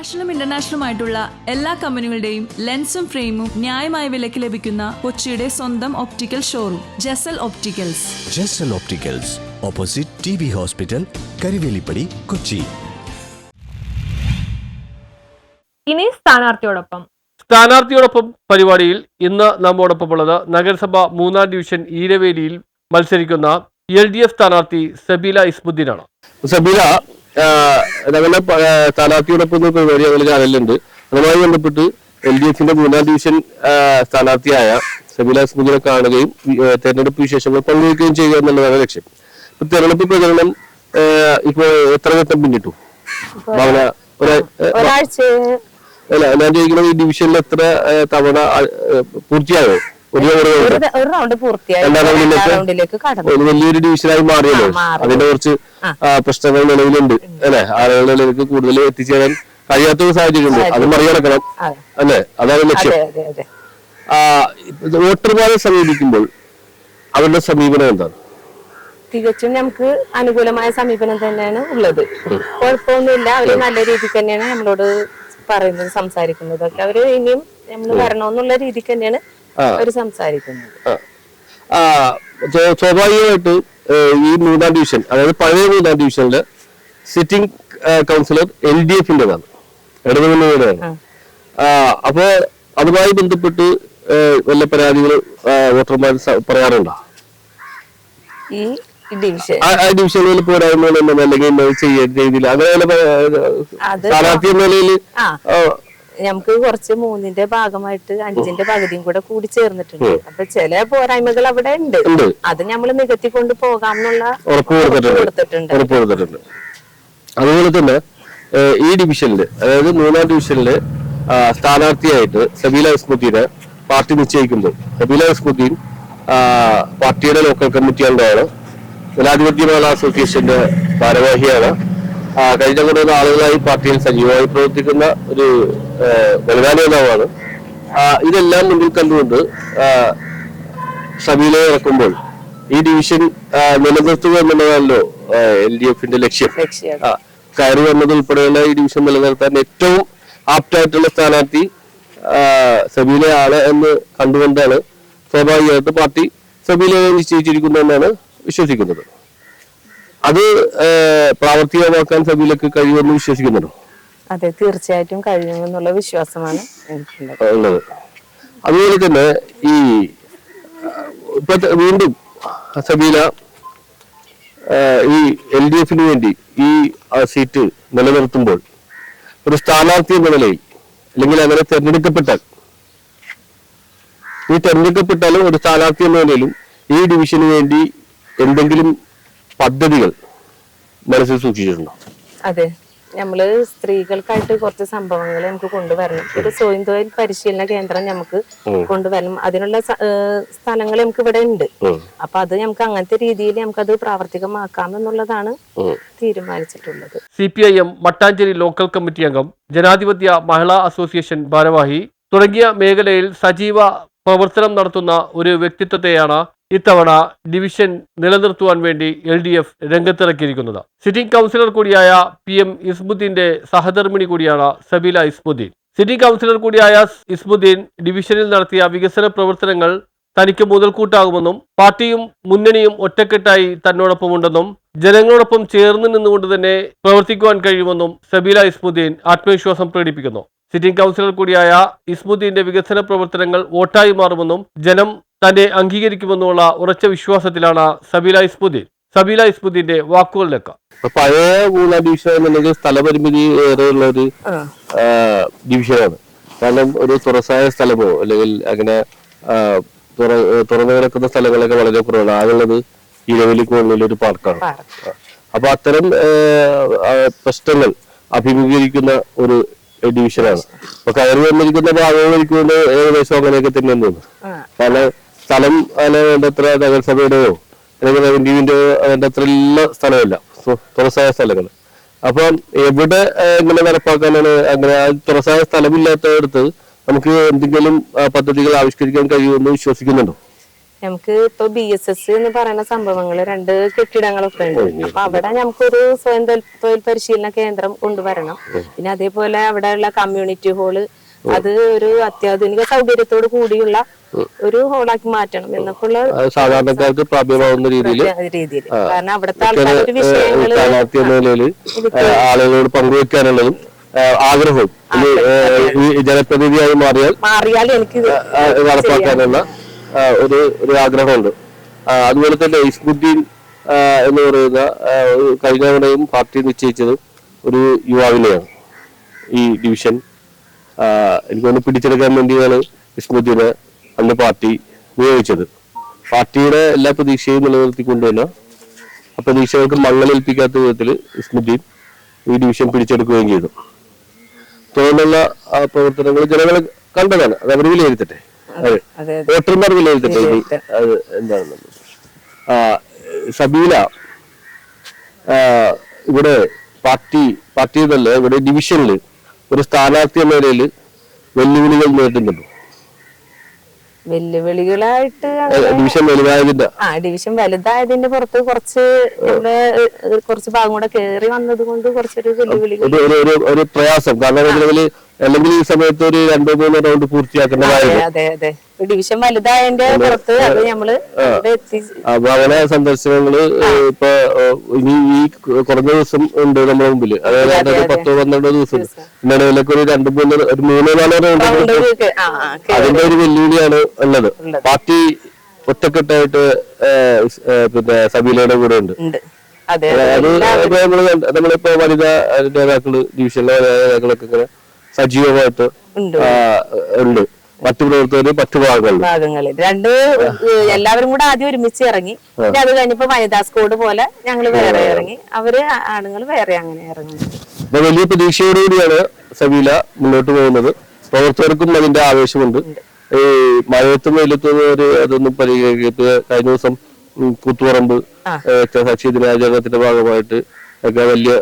നാഷണലും ഇന്റർനാഷണലും ആയിട്ടുള്ള എല്ലാ കമ്പനികളുടെയും ലെൻസും ഫ്രെയിമും ന്യായമായ വിലയ്ക്ക് ലഭിക്കുന്ന കൊച്ചിയുടെ സ്വന്തം optical showroom Jasal opticals Jasal opticals opposite T B hospital Karivelippadi Kochi ഇനി സ്ഥാനാർത്ഥിയോടൊപ്പം. സ്ഥാനാർത്ഥിയോടൊപ്പം പരിപാടിയിൽ ഇന്ന് നമ്മോടൊപ്പം ഉള്ളത് നഗരസഭ മൂന്നാം ഡിവിഷൻ ഈരവേലിയിൽ മത്സരിക്കുന്ന എൽ ഡി എഫ് സ്ഥാനാർത്ഥി സബീല ഇസ്മുദ്ദീനാണ്. സബീല ഞങ്ങളുടെ സ്ഥാനാർത്ഥിയോടൊപ്പം പരിപാടി ഞങ്ങൾ ചാനലിലുണ്ട് അതുമായി ബന്ധപ്പെട്ട് എൽ ഡി എഫിന്റെ മൂന്നാം ഡിവിഷൻ സ്ഥാനാർത്ഥിയായ സബീല സ്മുദിനെ കാണുകയും തെരഞ്ഞെടുപ്പ് വിശേഷങ്ങൾ പങ്കുവയ്ക്കുകയും ചെയ്യുക എന്നുള്ളതാണ് ലക്ഷ്യം. ഇപ്പൊ തെരഞ്ഞെടുപ്പ് പ്രചരണം ഇപ്പൊ എത്ര ഘട്ടം പിന്നിട്ടു? അല്ല ഞാൻ ചോദിക്കുന്നത് ഈ ഡിവിഷനിൽ എത്ര തവണ പൂർത്തിയായോ? ഒരു റൗണ്ട് പൂർത്തിയായി. വലിയൊരു ഡിവിഷനായി മാറിയല്ലോ. അതിന്റെ കുറച്ച് പ്രശ്നങ്ങൾ നിലവിലുണ്ട്. അല്ലെ? ആളുകളിലേക്ക് കൂടുതൽ എത്തിച്ചേരാൻ കഴിയാത്ത ഒരു സാഹചര്യമുണ്ട്. അത് മറികടക്കണം. അല്ലെ? അതാണ് ലക്ഷ്യം. വോട്ടർമാരെ സമീപിക്കുമ്പോൾ അവരുടെ സമീപനം എന്താണ്? തികച്ചും നമുക്ക് അനുകൂലമായ സമീപനം തന്നെയാണ് ഉള്ളത്. കുഴപ്പമൊന്നുമില്ല. അവർ നല്ല രീതിക്ക് തന്നെയാണ് നമ്മളോട് പറയുന്നത് സംസാരിക്കുന്നത് ഒക്കെ അവർ ഇനിയും നമ്മൾ വരണമെന്നുള്ള രീതിക്ക് തന്നെയാണ് അവർ സംസാരിക്കുന്നത്. സ്വാഭാവികമായിട്ട് ഈ മൂന്നാം ഡിവിഷൻ അതായത് പഴയ മൂന്നാം ഡിവിഷനിലെ സിറ്റിംഗ് കൗൺസിലർ എൽ ഡി എഫിന്റേതാണ് ഇടതുമുന്നണിയുടെയാണ് അപ്പോ അതുമായി ബന്ധപ്പെട്ട് വല്ല പരാതികൾ വോട്ടർമാർ പറയാറുണ്ടോ? ഈ ഡിവിഷൻ ഡിവിഷനുകളിൽ പോരായ്മകൾ അല്ലെങ്കിൽ അങ്ങനെ സ്ഥാനാർത്ഥി നിലയിൽ നമുക്ക് കുറച്ച് മൂന്നിന്റെ ഭാഗമായിട്ട് അഞ്ചിന്റെ പകുതിയും കൂടെ കൂടി ചേർന്നിട്ടുണ്ട്. അപ്പൊ ചില പോരായ്മകൾ അവിടെ ഉണ്ട്. അത് നമ്മൾ നികത്തിക്കൊണ്ട് പോകാം എന്നുള്ള കൊടുത്തിട്ടുണ്ട്. അതുപോലെ തന്നെ ഈ ഡിവിഷനിൽ അതായത് മൂന്നാം ഡിവിഷനിൽ സ്ഥാനാർത്ഥിയായിട്ട് സബീല ഇസ്മുദ്ദീനെ പാർട്ടി നിശ്ചയിക്കുമ്പോൾ സബീല ഇസ്മുദ്ദീൻ പാർട്ടിയുടെ ലോക്കൽ കമ്മിറ്റി അംഗമാണ് ജനാധിപത്യ മേള അസോസിയേഷന്റെ ഭാരവാഹിയാണ്. കഴിഞ്ഞ കുറേ നാളുകളായി പാർട്ടിയിൽ സജീവമായി പ്രവർത്തിക്കുന്ന ഒരു വനിതാ നേതാവാണ്. ഇതെല്ലാം മുന്നിൽ കണ്ടുകൊണ്ട് സഭയിലെ ഇറക്കുമ്പോൾ ഈ ഡിവിഷൻ നിലനിർത്തുക എന്നുള്ളതാണല്ലോ എൽ ഡി എഫിന്റെ ലക്ഷ്യം. കയറി വന്നത് ഉൾപ്പെടെയുള്ള ഈ ഡിവിഷൻ നിലനിർത്താൻ ഏറ്റവും ആപ്റ്റായിട്ടുള്ള സ്ഥാനാർത്ഥി ആ, ആൾ എന്ന് കണ്ടുകൊണ്ടാണ് സ്വാഭാവികമായിട്ട് പാർട്ടി സബീലയെ നിശ്ചയിച്ചിരിക്കുന്നതെന്നാണ് വിശ്വസിക്കുന്നത്. അത് പ്രാവർത്തികമാക്കാൻ സബീലക്ക് കഴിയുമെന്ന് വിശ്വസിക്കുന്നുണ്ടോ? അതെ തീർച്ചയായിട്ടും കഴിയുമെന്നുള്ള വിശ്വാസമാണ് ഉള്ളത്. അതുപോലെ തന്നെ ഈ ഇപ്പൊ വീണ്ടും സബീല ഈ എൽ ഡി എഫിന് വേണ്ടി ഈ സീറ്റ് നിലനിർത്തുമ്പോൾ ഒരു സ്ഥാനാർത്ഥി എന്ന നിലയിൽ അല്ലെങ്കിൽ അങ്ങനെ തെരഞ്ഞെടുക്കപ്പെട്ടാൽ ഈ തെരഞ്ഞെടുക്കപ്പെട്ടാലും ഒരു സ്ഥാനാർത്ഥി എന്ന നിലയിലും ഈ ഡിവിഷന് വേണ്ടി എന്തെങ്കിലും പദ്ധതികൾ മനസ്സിൽ സൂക്ഷിച്ചിട്ടുണ്ടോ? അതെ. നമ്മൾ സ്ത്രീകൾക്കായിട്ട് കുറച്ച് സംഭവങ്ങൾ നമുക്ക് കൊണ്ടുവരണം. ഒരു സ്വയം തൊഴിൽ പരിശീലന കേന്ദ്രം നമുക്ക് കൊണ്ടുവരണം. അതിനുള്ള സ്ഥലങ്ങൾ നമുക്ക് ഇവിടെ ഉണ്ട്. അപ്പൊ അത് നമുക്ക് അങ്ങനത്തെ രീതിയിൽ നമുക്കത് പ്രാവർത്തികമാക്കാം എന്നുള്ളതാണ് തീരുമാനിച്ചിട്ടുള്ളത്. C P I M Mattancherry local committee അംഗം ജനാധിപത്യ മഹിളാ അസോസിയേഷൻ ഭാരവാഹി തുടങ്ങിയ മേഖലയിൽ സജീവ പ്രവർത്തനം നടത്തുന്ന ഒരു വ്യക്തിത്വത്തെയാണ് ഇത്തവണ ഡിവിഷൻ നിലനിർത്തുവാൻ വേണ്ടി എൽ ഡി എഫ് രംഗത്തിറക്കിയിരിക്കുന്നത്. സിറ്റിംഗ് കൗൺസിലർ കൂടിയായ പി എം ഇസ്മുദ്ദീന്റെ സഹധർമ്മിണി കൂടിയാണ് സബീല ഇസ്മുദ്ദീൻ. സിറ്റിംഗ് കൗൺസിലർ കൂടിയായ ഇസ്മുദ്ദീൻ ഡിവിഷനിൽ നടത്തിയ വികസന പ്രവർത്തനങ്ങൾ തനിക്ക് മുതൽക്കൂട്ടാകുമെന്നും പാർട്ടിയും മുന്നണിയും ഒറ്റക്കെട്ടായി തന്നോടൊപ്പമുണ്ടെന്നും ജനങ്ങളോടൊപ്പം ചേർന്ന് നിന്നുകൊണ്ട് തന്നെ പ്രവർത്തിക്കുവാൻ കഴിയുമെന്നും സബീല ഇസ്മുദ്ദീൻ ആത്മവിശ്വാസം പ്രകടിപ്പിക്കുന്നു. സിറ്റിംഗ് കൗൺസിലർ കൂടിയായ ഇസ്മുദ്ദീന്റെ വികസന പ്രവർത്തനങ്ങൾ വോട്ടായി മാറുമെന്നും ജനം തന്നെ അംഗീകരിക്കുമെന്നുമുള്ള ഉറച്ച വിശ്വാസത്തിലാണ് സബീല ഇസ്മുദ്ദീൻ. സബീല ഇസ്മുദ്ദീന്റെ വാക്കുകളിലേക്ക് പഴയ മൂന്നാം ഡിവിഷൻ എന്നുണ്ടെങ്കിൽ സ്ഥലപരിമിതി ഏറെയുള്ള ഒരു ഡിവിഷനാണ്. കാരണം ഒരു തുറസായ സ്ഥലമോ അല്ലെങ്കിൽ അങ്ങനെ തുറ- തുറന്നു കിടക്കുന്ന സ്ഥലങ്ങളൊക്കെ വളരെ കുറവാണ്. ആകുള്ളത് ഇരവലിക്കുള്ളിൽ ഒരു പാർക്കാണ്. പാർക്ക്. അപ്പൊ അത്തരം പ്രശ്നങ്ങൾ അഭിമുഖീകരിക്കുന്ന ഒരു ഡിവിഷനാണ് അപ്പൊ കയറി വന്നിരിക്കുന്ന ഭാഗങ്ങളിരിക്കുന്നത് ഏകദേശം അങ്ങനെയൊക്കെ തന്നെയെന്ന് തോന്നുന്നു. കാരണം സ്ഥലം അതിന് വേണ്ടത്ര നഗരസഭയുടെയോ അല്ലെങ്കിൽ റവന്യൂവിന്റെയോ വേണ്ടത്ര എല്ലാ സ്ഥലമില്ല. തുറസായ സ്ഥലങ്ങൾ അപ്പം എവിടെ എങ്ങനെ ഇങ്ങനെ നടപ്പാക്കാനാണ് അങ്ങനെ തുറസായ സ്ഥലമില്ലാത്തടത്ത് നമുക്ക് എന്തെങ്കിലും പദ്ധതികൾ ആവിഷ്കരിക്കാൻ കഴിയുമെന്ന് വിശ്വസിക്കുന്നുണ്ടോ? നമുക്ക് ഇപ്പൊ ബി എസ് എസ് എന്ന് പറയുന്ന സംഭവങ്ങൾ രണ്ട് കെട്ടിടങ്ങളൊക്കെ ഉണ്ട്. അപ്പൊ അവിടെ നമുക്കൊരു സ്വയം തൊഴിൽ പരിശീലന കേന്ദ്രം കൊണ്ടുവരണം. പിന്നെ അതേപോലെ അവിടെയുള്ള കമ്മ്യൂണിറ്റി ഹാൾ അത് ഒരു അത്യാധുനിക സൗകര്യത്തോട് കൂടിയുള്ള ഒരു ഹോളാക്കി മാറ്റണം എന്നൊക്കെ ഉള്ള സാധാരണക്കാർക്ക് പ്രാപ്യമാവുന്ന രീതിയിൽ കാരണം അവിടുത്തെ ആൾക്കാരുടെ ആളുകളോട് പങ്കുവെക്കാനുള്ളതും ആഗ്രഹവും ജനപ്രതിനിധിയായി മാറിയാൽ മാറിയാൽ എനിക്ക് നടപ്പാക്കാനുള്ള ഒരു ഒരു ആഗ്രഹമുണ്ട്. അതുപോലെ തന്നെ ഇസ്മുദ്ദീൻ എന്ന് പറയുന്ന കഴിഞ്ഞ തവണയും പാർട്ടി നിശ്ചയിച്ചത് ഒരു യുവാവിനെയാണ് ഈ ഡിവിഷൻ. എനിക്കൊന്ന് പിടിച്ചെടുക്കാൻ വേണ്ടിയാണ് ഇസ്മുദ്ദീനെ അന്ന് പാർട്ടി ഉപയോഗിച്ചത്. പാർട്ടിയുടെ എല്ലാ പ്രതീക്ഷയും നിലനിർത്തിക്കൊണ്ട് തന്നെ ആ പ്രതീക്ഷകൾക്ക് മങ്ങലേൽപ്പിക്കാത്ത വിധത്തിൽ ഇസ്മുദ്ദീൻ ഈ ഡിവിഷൻ പിടിച്ചെടുക്കുകയും ചെയ്തു. തുടർന്നുള്ള പ്രവർത്തനങ്ങൾ ജനങ്ങൾ കണ്ടതാണ്. അത് അവർ വിലയിരുത്തട്ടെ. വോട്ടർമാർ വിലയിരുത്തട്ടെ അത് എന്താണെന്നുള്ളത് ആ സബീല ഇവിടെ പാർട്ടി പാർട്ടി എന്നല്ല ഇവിടെ ഡിവിഷനിൽ ഒരു സ്ഥാനാർത്ഥി എന്ന നിലയിൽ വെല്ലുവിളികൾ നേരിടുന്നുണ്ട്. വെല്ലുവിളികളായിട്ട് ഡിവിഷൻ വലുതായതിന്റെ ആ ഡിവിഷൻ വലുതായതിന്റെ പുറത്ത് കുറച്ച് നമ്മുടെ കുറച്ച് ഭാഗം കൂടെ കേറി വന്നത് കൊണ്ട് കുറച്ചൊരു വെല്ലുവിളികൾ ഒരു പ്രയാസം. കാരണം അല്ലെങ്കിൽ ഈ സമയത്ത് ഒരു രണ്ടോ മൂന്നോ റൗണ്ട് പൂർത്തിയാക്കേണ്ടതായിരുന്നു ഡിവിഷൻ വലുതായതിന്റെ പുറത്ത് അത് നമ്മൾ അവിടെ എത്തി അപ്പൊ അങ്ങനെ സന്ദർശനങ്ങൾ ഇപ്പൊ ഇനി ഈ കുറഞ്ഞ ദിവസം ഉണ്ട് നമ്മുടെ മുമ്പിൽ അതായത് പത്തോ പന്ത്രണ്ടോ ദിവസം. നിലവിലൊക്കെ ഒരു രണ്ട് മൂന്ന് ഒരു മൂന്നോ നാലോ റൗണ്ട് അതിന്റെ ഒരു വെല്ലുവിളിയാണ് ഉള്ളത്. പാർട്ടി ഒറ്റക്കെട്ടായിട്ട് പിന്നെ സബീലയുടെ കൂടെ ഉണ്ട്. അതെ നമ്മളിപ്പോ വനിതാ നേതാക്കൾ ഡിവിഷനിലെ നേതാക്കളൊക്കെ ഇങ്ങനെ സജീവമായിട്ട് ഉണ്ട്. മറ്റു പ്രവർത്തകര് മറ്റു ഭാഗങ്ങളിൽ ഭാഗങ്ങളിൽ രണ്ട് എല്ലാവരും കൂടെ ആദ്യം ഒരുമിച്ച് ഇറങ്ങി. പിന്നെ അത് കഴിഞ്ഞപ്പോ വനിതാ സ്കോഡ് പോലെ ഞങ്ങൾ വേറെ ഇറങ്ങി. അവർ ആണുങ്ങൾ വേറെ അങ്ങനെ ഇറങ്ങി. അപ്പൊ വലിയ പ്രതീക്ഷയോടുകൂടിയാണ് സബീല മുന്നോട്ട് പോകുന്നത്. പ്രവർത്തകർക്കും അതിന്റെ ആവേശമുണ്ട്. ഈ മഴയത്തും വെയിലത്തും ഒരു അതൊന്നും പരിഗണിക്കുക കഴിഞ്ഞ ദിവസം കൂത്തുപറമ്പ് സാക്ഷി ദിനാചരണത്തിന്റെ ഭാഗമായിട്ട് ഒക്കെ വലിയ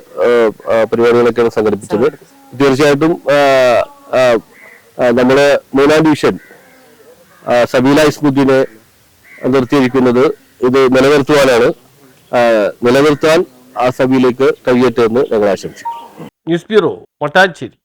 പരിപാടികളൊക്കെയാണ് സംഘടിപ്പിച്ചത്. തീർച്ചയായിട്ടും നമ്മുടെ മൂന്നാം ഡിവിഷൻ സബീല ഇസ്മുദ്ദീനെ നിർത്തിയിരിക്കുന്നത് ഇത് നിലനിർത്തുവാനാണ്. നിലനിർത്താൻ ആ സഭയിലേക്ക് കഴിയട്ടെ എന്ന് ഞങ്ങൾ ആശംസിക്കും ന്യൂസ് ബ്യൂറോ മട്ടാഞ്ചേരി.